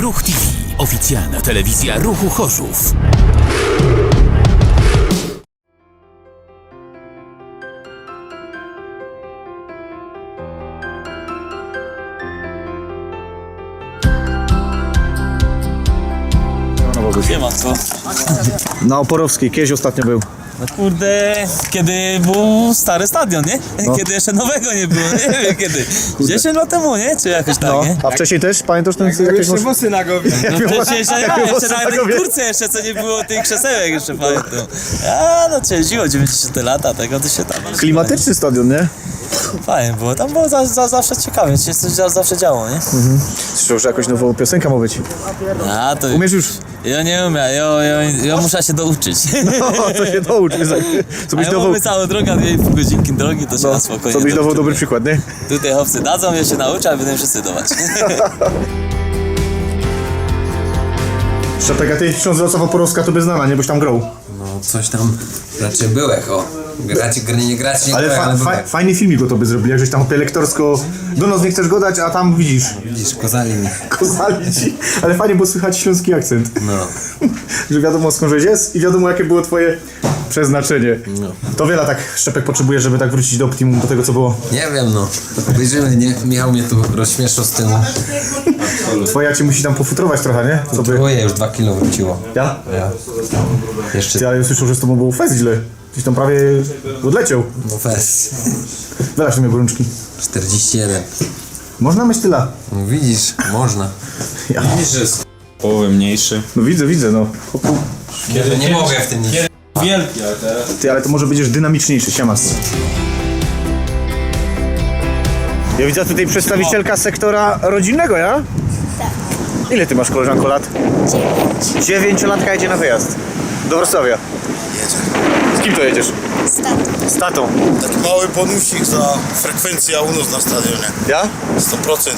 Ruch TV. Oficjalna telewizja Ruchu Chorzów. Nie ma co. Na Oporowskiej, kiedyś ostatnio był. No kurde, kiedy był stary stadion, nie? Kiedy jeszcze nowego nie było, nie wiem kiedy. 10 lat temu, nie? Czy jakoś tak, No, nie? a wcześniej też? Pamiętasz ten jakieś Jeszcze włosy na głowie. No wcześniej jeszcze, ja, było jeszcze na Sagowie. kurce jeszcze, co nie było tych krzesełek jeszcze pamiętam. A no jeździło 90 lata, tego to się tam... Klimatyczny stadion, nie? Fajnie było, tam było za, za, zawsze ciekawie, się coś za- zawsze działo, nie? Słyszał, że jakaś nowa piosenka ma być. A to... Umiesz już? Ja nie umiem, ja, ja, ja muszę się douczyć. O, to się naucz. Co byś ja dawał, mamy całą drogę, dwie godzinki drogi, to się na no, spokojnie co byś dawał dobry przykład, nie? Tutaj chłopcy dadzą, ja się nauczę, a będę wszyscy dawać. Szczepek, a ty ksiądz Wrocław Oporowska to by znana, nie? Boś tam grał. No coś tam raczej byłeś, o. Grać, gry nie grać, nie Ale grać, fa- ale fa- fajny filmik o to by zrobili, jak żeś tam opie lektorsko do nas nie chcesz go dać, a tam widzisz, Widzisz, kozali mi. kozali ci. Ale fajnie, bo słychać śląski akcent. No. że wiadomo skąd jest i wiadomo jakie było twoje przeznaczenie. No. To wiele tak Szczepek potrzebuje, żeby tak wrócić do optimum, do tego co było. Nie wiem, no. Wyjrzymy, nie? Michał mnie tu rozśmieszył z tyłu. Twoja ci musi tam pofutrować trochę, nie? Co by... Próbuję, już dwa kilo wróciło. Ja? Ja. Jeszcze, Ty, ale słyszał, że z tobą był fest źle. Gdzieś tam prawie odleciał. no fest. Wylasz mnie brączki. 41. Można mieć tyle. No widzisz, można. Ja. Widzisz, że jest połowę mniejszy. No widzę, widzę, no. Kiedy nie mogę w tym nic. Wielki, ale teraz... Ty, ale to może będziesz dynamiczniejszy, siemas. Ja widzę tutaj przedstawicielka sektora rodzinnego, ja? Tak. Ile ty masz koleżanko lat? Dziewięć. Dziewięciolatka jedzie na wyjazd. Do Wrocławia. Jedzie. Z kim to jedziesz? Stat. Z tatą. Taki mały bonusik za frekwencję u nas na stadionie. Ja? 100%.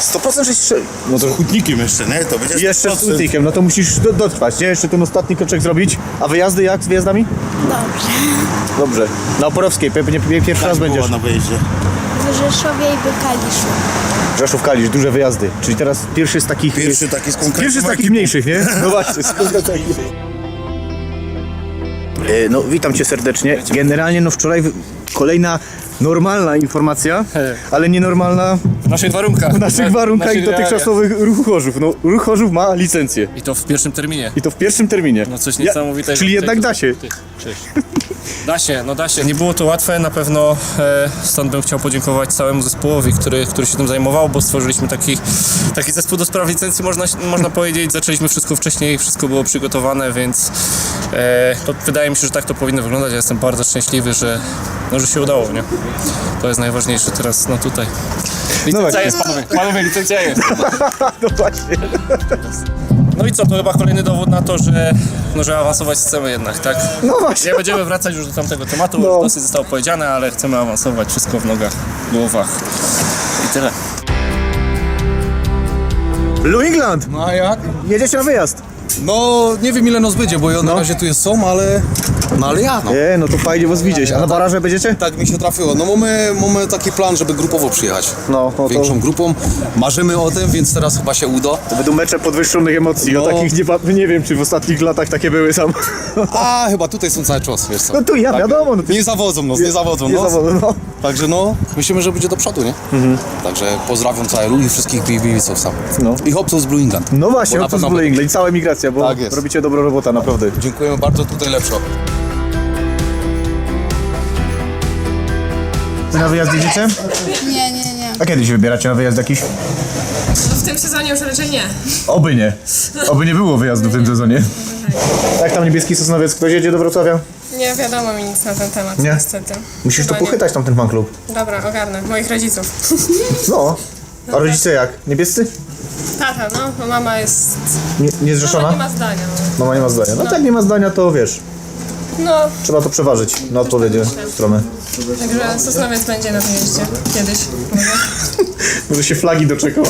100% żeś strzel- No to Hutnikiem jeszcze, nie? To będzie jeszcze z 100%. Ultikiem, no to musisz do, dotrwać, nie? Jeszcze ten ostatni kroczek zrobić. A wyjazdy jak z wyjazdami? Dobrze. Dobrze. Na Oporowskiej, pewnie pierwszy raz Była będziesz. na wyjeździe. W Rzeszowie i Bykaliszu. Rzeszów Kalisz, duże wyjazdy. Czyli teraz pierwszy z takich... Pierwszy taki z konkretną Pierwszy z takich ekipą. mniejszych, nie? No właśnie, z. E, No, witam cię serdecznie. Generalnie, no wczoraj kolejna normalna informacja, ale nienormalna W naszych warunkach. w naszych warunkach i naszych dotychczasowych ruchu Chorzów. No, ruch Chorzów ma licencję. I to w pierwszym terminie. I to w pierwszym terminie. No coś Ja- niesamowitego. Czyli jednak da się. Ty, Cześć. Da się, no da się. Nie było to łatwe, na pewno e, stąd bym chciał podziękować całemu zespołowi, który, który się tym zajmował, bo stworzyliśmy taki, taki zespół do spraw licencji, można, można powiedzieć. Zaczęliśmy wszystko wcześniej, wszystko było przygotowane, więc e, to wydaje mi się, że tak to powinno wyglądać. Ja jestem bardzo szczęśliwy, że, no, że się udało, nie? To jest najważniejsze teraz, no tutaj. Licencja właśnie. jest, panowie, panowie, licencja jest. No właśnie. No i co, to chyba kolejny dowód na to, że, no, że awansować chcemy jednak, tak? No właśnie. Nie będziemy wracać już do tamtego tematu, No. już dosyć zostało powiedziane, ale chcemy awansować, wszystko w nogach, głowach i tyle. Blue England! No a jak? Jedziecie na wyjazd. No nie wiem ile nas będzie, bo ja na No. razie tu jest są, ale... No ale ja no. Nie, no to fajnie was widzieć. A na baraże będziecie? Tak mi się trafiło. No mamy, mamy taki plan, żeby grupowo przyjechać. No, no to- Większą grupą. Marzymy o tym, więc teraz chyba się uda. To będą mecze podwyższonych emocji. O No. takich nie, pa- nie wiem, czy w ostatnich latach takie były sam. A chyba tutaj są cały czas, wiesz co. No tu ja, wiadomo. No, Nie zawodzą nas, nie zawodzą nie nas. zawodzą, no. Także no, myślimy, że będzie do przodu, nie? Także pozdrawiam całe ludzi, wszystkich BBB-ców sam. No. I hopców z Blue England. No właśnie, Bo o na to z pewno Blue. England i cała migracja, bo Tak jest. robicie dobrą robotę, naprawdę. Dziękujemy bardzo, tutaj lepsza. Wy na wyjazd jedziecie? Nie, nie, nie. A kiedy się wybieracie na wyjazd jakiś? W tym sezonie już raczej nie. Oby nie. Oby nie było wyjazdu w tym sezonie. Jak tam niebieski Sosnowiec? Ktoś jedzie do Wrocławia? Nie wiadomo mi nic na ten temat, Nie? niestety. Musisz to Chyba nie. pochytać tam ten fanklub. Dobra, ogarnę. Moich rodziców. No. A rodzice jak? Niebiescy? Tata, no, mama jest... Nie, Mama niezrzeszona? nie ma zdania. Mama nie ma zdania. No tak nie ma zdania, to wiesz. No, Trzeba to przeważyć na odpowiednie stronę. także Sosnowiec będzie na wyjeździe. Kiedyś. Może. Może się flagi doczekał.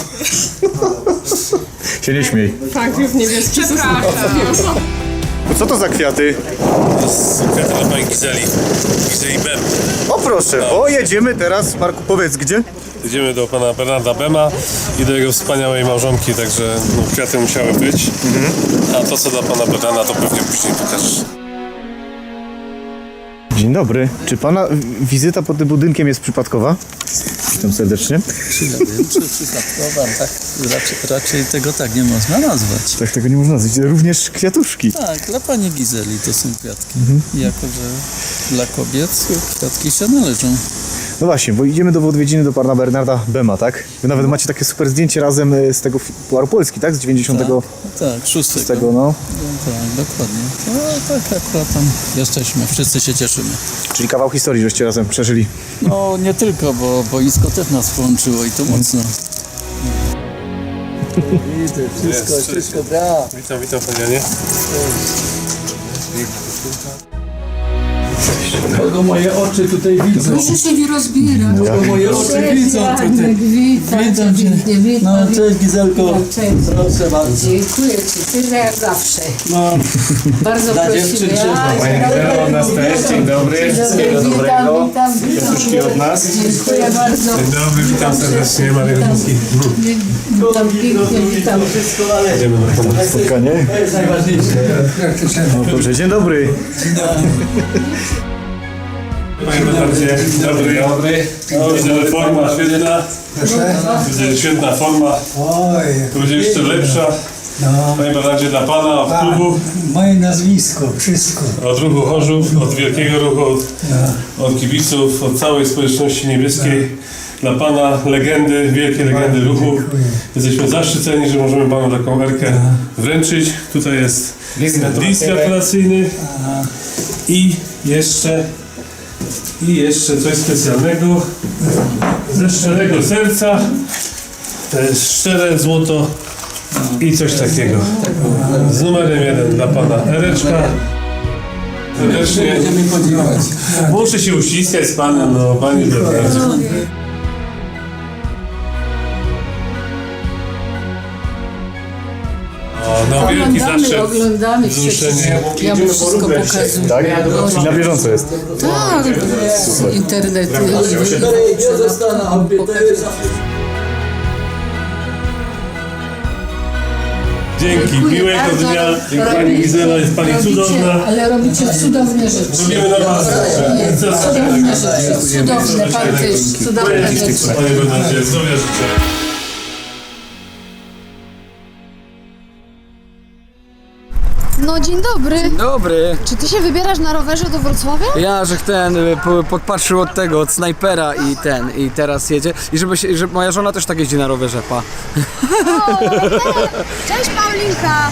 się nie śmiej. Tak, już niebieski Przepraszam. Co to za kwiaty? Kwiaty dla pani Gizeli. Gizeli Bem. O proszę, o jedziemy teraz, Marku powiedz gdzie? Jedziemy do pana Bernarda Bema i do jego wspaniałej małżonki, także no, kwiaty musiały być. A to co dla pana Bernarda to pewnie później pokażesz. Dzień dobry. Czy pana wizyta pod tym budynkiem jest przypadkowa? Witam serdecznie. Przypadkowa, tak? Raczej, raczej tego tak nie można nazwać. Tak tego nie można nazwać. Również kwiatuszki. Tak, dla pani Gizeli to są kwiatki. Jako, że dla kobiet kwiatki się należą. No właśnie, bo idziemy do odwiedziny do pana Bernarda Bema, tak? Wy nawet macie takie super zdjęcie razem e, z tego Puaru Polski, tak? Z 90 Tak, tak, szóstego. z tego, no. Tak, dokładnie. No tak, akurat tam jesteśmy, wszyscy się cieszymy. Czyli kawał historii, żeście razem przeżyli. No nie tylko, bo boisko też nas połączyło i to mocno. Wszystko, wszystko gra. Witam, witam panie Janie. Kogo moje oczy tutaj widzą? Proszę się nie rozbierać. Kogo moje oczy widzą tutaj. Witam, Witam cię. No cześć Gizelko. Cześć. Proszę bardzo. Dziękuję Ci, tyle jak zawsze. No, Bardzo Dla prosimy. dzień dobry. nas też, dzień dobry. Wszystkiego Witam, dobrego. witam, witam. Kwiatuszki od nas. Dziękuję bardzo. Dzień dobry, witam serdecznie, Marek. Witam pięknie, witam. Idziemy do pana. Spotkanie. to jest najważniejsze. No dobrze, dzień dobry. Panie Bernardzie, dobry. Dobry. Widzę, że forma świetna. Widzę, że świetna forma. To będzie jeszcze lepsza. Panie Bernardzie, dla pana, od klubu, Moje nazwisko, wszystko. od ruchu Chorzów, od wielkiego ruchu, od, od kibiców, od całej społeczności niebieskiej. Dla pana legendy, wielkie legendy ruchu. Jesteśmy zaszczyceni, że możemy panu taką erkę wręczyć. Tutaj jest list gratulacyjny i jeszcze i jeszcze coś specjalnego ze szczerego serca. To jest szczere złoto i coś takiego. Z numerem jeden dla pana Ereczka. Serdecznie. Muszę się uściskać z panem, no panie Bernardzie. No wielki Oglądamy, zaszczyt. oglądamy. Wzruszenie. Ja mu wszystko pokazuję. Tak? Czyli na bieżąco jest. Tak, internet. Dzięki, miłego dnia. Pani Gizela jest pani cudowna. Ale robicie cudowne rzeczy. Robimy normalne rzeczy. Cudowne rzeczy, cudowne, pan też, cudowne rzeczy. Panie Bernardzie, zdrowia życzę. Dzień dobry. Dobry. Czy ty się wybierasz na rowerze do Wrocławia? Ja, że ten y, po- podpatrzył od tego, od snajpera i ten, i teraz jedzie. I żeby, się, żeby moja żona też tak jeździ na rowerze, pa. Cześć Paulinka.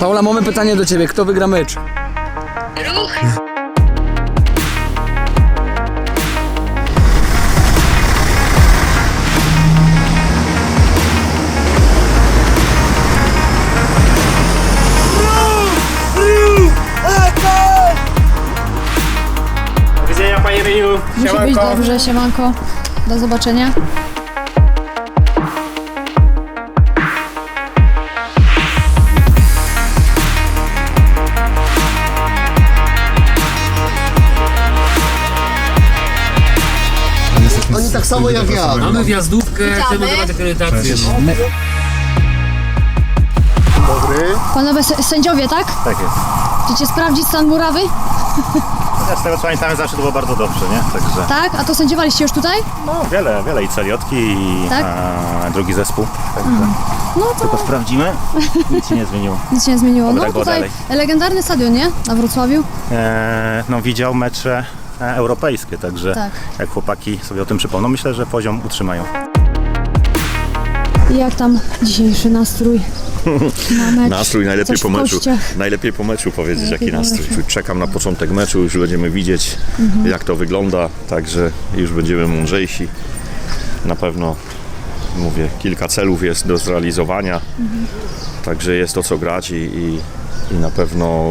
Paula, mamy pytanie do ciebie, kto wygra mecz? Musi być dobrze, siemanko. Do zobaczenia. Oni tak samo jak ja. Mamy wjazdówkę, chcemy dawać akredytację. Panowie s- sędziowie, tak? Tak jest. Chcecie sprawdzić stan murawy? Ja z tego co pamiętam zawsze to było bardzo dobrze, nie? Także Tak? A to sędziowaliście już tutaj? no wiele, wiele i celiotki i Tak? e, drugi zespół. Także No to tylko sprawdzimy. Nic się nie zmieniło. nic się nie zmieniło. Oby No tak było tutaj dalej. legendarny stadion, nie? Na Wrocławiu. E, no widział mecze e, europejskie, także Tak. jak chłopaki sobie o tym przypomną, myślę, że poziom utrzymają. Jak tam dzisiejszy nastrój na mecz? Nastrój najlepiej po meczu. kościach? Najlepiej po meczu powiedzieć Najlepiej jaki nastrój. meczu. Czekam na początek meczu, już będziemy widzieć jak to wygląda, także już będziemy mądrzejsi. Na pewno mówię, kilka celów jest do zrealizowania, także jest o co grać i, i, i na pewno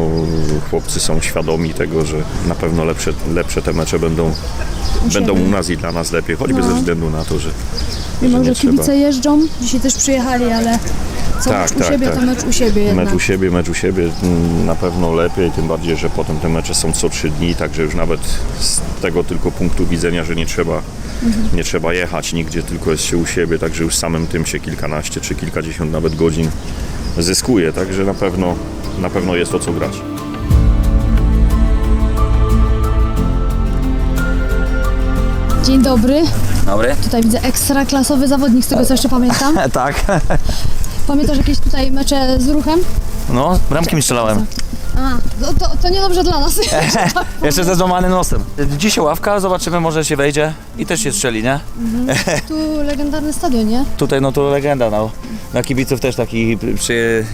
chłopcy są świadomi tego, że na pewno lepsze, lepsze te mecze będą będą u nas i dla nas lepiej, choćby No. ze względu na to, że, Mimo, że że nie trzeba. kibice jeżdżą, dzisiaj też przyjechali, ale co Tak, mecz u tak, siebie, tak. to mecz u siebie jednak. Mecz u siebie, mecz u siebie mm, na pewno lepiej, tym bardziej, że potem te mecze są co trzy dni, także już nawet z tego tylko punktu widzenia, że nie trzeba, Mhm. nie trzeba jechać nigdzie, tylko jest się u siebie, także już samym tym się kilkanaście czy kilkadziesiąt nawet godzin zyskuje, także na pewno, na pewno jest o co grać. Dzień dobry. Dobry. Tutaj widzę ekstraklasowy zawodnik, z tego co jeszcze pamiętam. tak. Pamiętasz jakieś tutaj mecze z ruchem? No, bramki mi strzelałem. A, to, to, to niedobrze dla nas. Jeszcze ze złamanym nosem. Dzisiaj ławka, zobaczymy, może się wejdzie i też się strzeli, nie? tu legendarny stadion, nie? Tutaj no to legenda, no. Na kibiców też taki przy,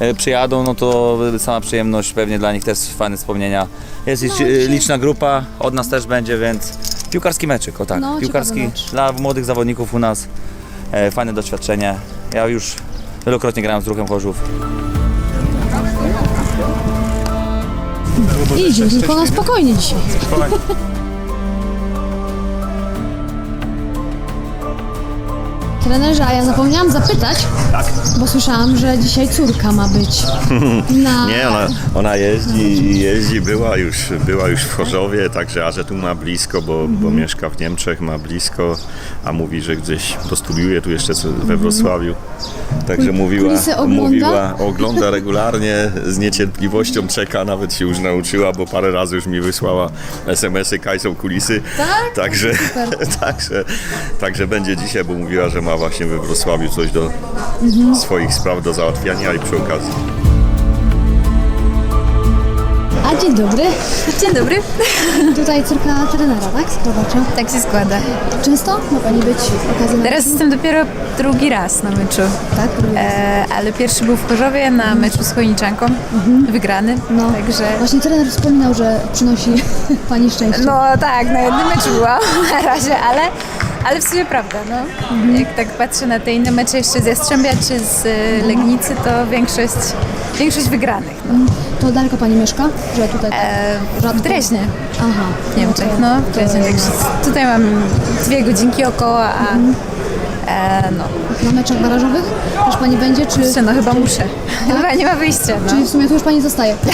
e, przyjadą, no to sama przyjemność, pewnie dla nich też fajne wspomnienia. Jest dzisiaj- liczna grupa, od nas też będzie, więc piłkarski meczyk, o tak. No, piłkarski ciekawy mecz. dla młodych zawodników u nas, e, fajne doświadczenie. Ja już wielokrotnie grałem z ruchem Chorzów. Idzie, tylko na spokojnie dzisiaj. Trenerze, a ja zapomniałam zapytać, bo słyszałam, że dzisiaj córka ma być. Na... Nie, ona, ona jeździ, jeździ, była już, była już w Chorzowie, także, a że tu ma blisko, bo, bo mieszka w Niemczech, ma blisko, a mówi, że gdzieś dostudiuje tu jeszcze co- we Wrocławiu. Także mówiła, Kulisy ogląda? mówiła, ogląda regularnie, z niecierpliwością czeka, nawet się już nauczyła, bo parę razy już mi wysłała SMS-y, kaj są kulisy. Tak? Także, także, także będzie dzisiaj, bo mówiła, że ma właśnie we Wrocławiu coś do Mhm. swoich spraw do załatwiania i przy okazji. A dzień dobry. Dzień dobry. Tutaj córka trenera, tak? Zobaczę. Tak się składa. Często ma Pani być okazję na Teraz jestem dopiero drugi raz na meczu. Tak? E, ale pierwszy był w Chorzowie na meczu z Chojniczanką. Wygrany. No. Także... Właśnie trener wspominał, że przynosi Pani szczęście. No tak, na jednym meczu byłam na razie, ale, ale w sumie prawda, no. Jak tak patrzę na te inne mecze jeszcze z Jastrzębia czy z y, Legnicy, to większość, większość wygranych. No. To daleko Pani mieszka? Że tutaj tak E, rzadko? w Dreźnie, Aha. w Niemczech, no. W Dreźnie, także tutaj mam dwie godzinki około, a e, no. Na meczach barażowych też Pani będzie, czy... Kurczę, no chyba muszę. Chyba nie ma wyjścia, no. Czyli w sumie tu już Pani zostaje.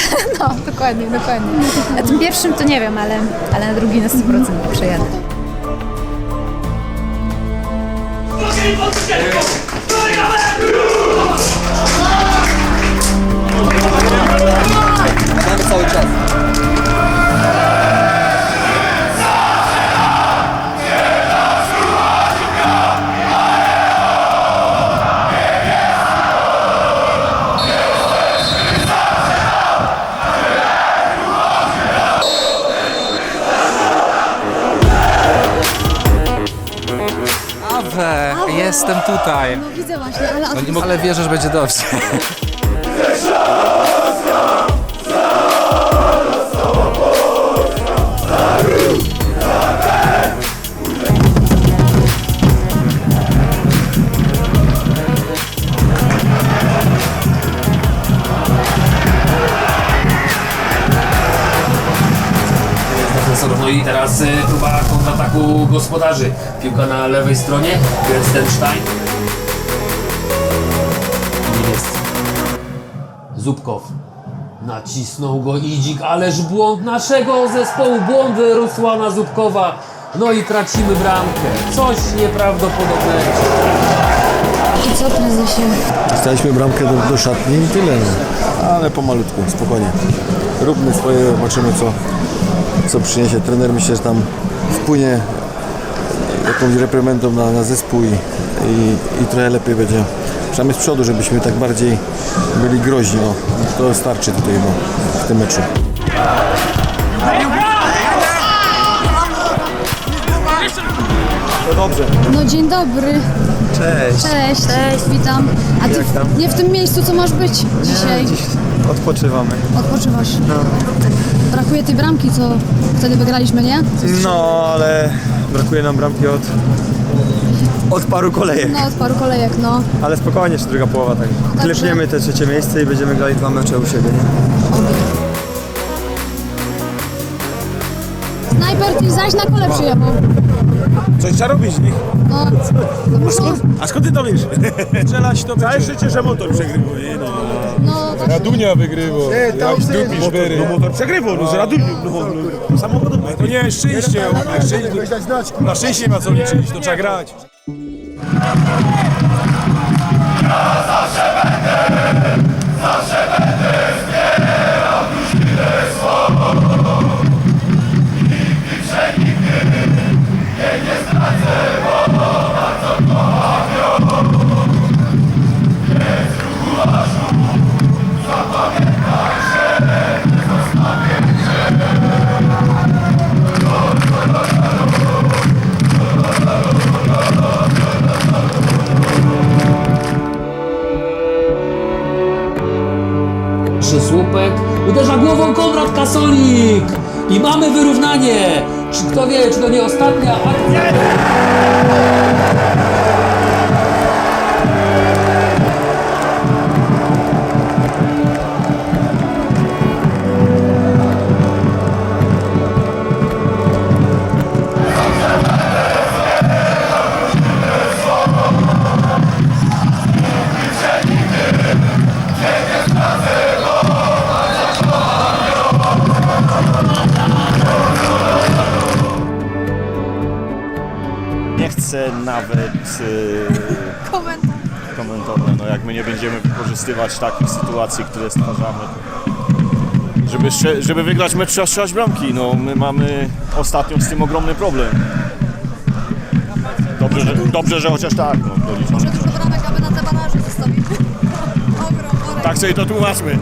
No, dokładnie, dokładnie. Na tym pierwszym to nie wiem, ale, ale na drugi na 100% przejadę. Cały czas. Jestem tutaj. No widzę właśnie, ale... No nie mogę, ale wierzę, że będzie dobrze. No i teraz y, próba kontrataku gospodarzy. Piłka na lewej stronie, Gerstenstein. Jest. Zubkow. Nacisnął go Idzik, ależ błąd naszego zespołu, błąd Rusłana Zubkowa. No i tracimy bramkę. Coś nieprawdopodobnego. I co, prezesie? Dostaliśmy bramkę do, do szatni i tyle. No. Ale pomalutku, spokojnie. Róbmy swoje, zobaczymy co, co przyniesie. Trener myślę, że tam wpłynie jakąś reprymendą na, na zespół i, i, i trochę lepiej będzie. Przynajmniej z przodu, żebyśmy tak bardziej byli groźni. O, to starczy tutaj no, w tym meczu. To dobrze. No dzień dobry. Cześć. Cześć. Cześć. Witam. A ty w, nie w tym miejscu, co masz być dzisiaj. Odpoczywamy. Odpoczywasz. Brakuje tej bramki, co wtedy wygraliśmy, nie? No, ale brakuje nam bramki od, od paru kolejek. No, od paru kolejek, no. Ale spokojnie, jeszcze druga połowa. Tak. Klepniemy te trzecie miejsce i będziemy grali dwa mecze u siebie. Nie? Snajper ty zaś na kole przyjechał. Coś trzeba robić, nie? No, A skąd, a skąd ty to wiesz? Strzelać to Całe życie, że motor przegrywa. Nie, no. no tak. Radunia wygrywa. Jak zdupisz bery. No motor przegrywał, no z Radunią. No, no, samochodem. To nie, szczęście. Na szczęście, na szczęście nie ma co liczyć, to trzeba grać. Trzy słupek. Uderza głową Konrad Kasolik. I mamy wyrównanie. Czy kto wie, czy to nie ostatnia akcja? Chcę nawet y, komentować, no jak my nie będziemy wykorzystywać takich sytuacji, które stwarzamy. Żeby, żeby wygrać mecz trzeba strzelać bramki, no my mamy ostatnio z tym ogromny problem. Dobrze, że, dobrze, że chociaż tak, no bramek, aby na te zostawić. Tak sobie to tłumaczmy.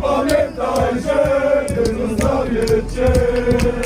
Zapamiętaj, że nie zostawię cię.